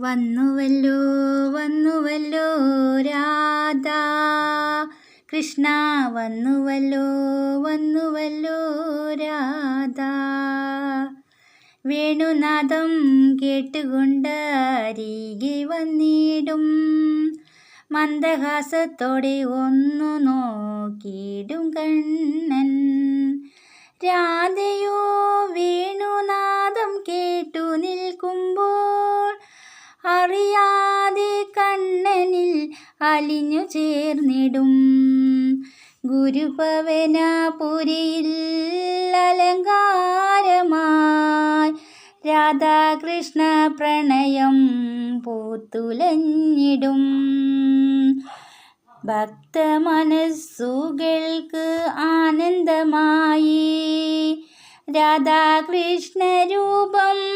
വന്നുവല്ലോ വന്നുവല്ലോ രാധ. കൃഷ്ണ വന്നുവല്ലോ വന്നുവല്ലോ രാധ. വേണുനാഥം കേട്ടുകൊണ്ട് അരികെ വന്നിടും. മന്ദഹാസത്തോടെ ഒന്നു നോക്കിയിടും കണ്ണൻ. രാധയോ വേണുനാഥം കേട്ടു നിൽക്കുമ്പോൾ അറിയാതെ കണ്ണനിൽ അലിഞ്ഞു ചേർന്നിടും. ഗുരുഭവനപുരിയിൽ അലങ്കാരമായി രാധാകൃഷ്ണ പ്രണയം പൂത്തുലഞ്ഞിടും. ഭക്ത മനസ്സുകൾക്ക് ആനന്ദമായി രാധാകൃഷ്ണ രൂപം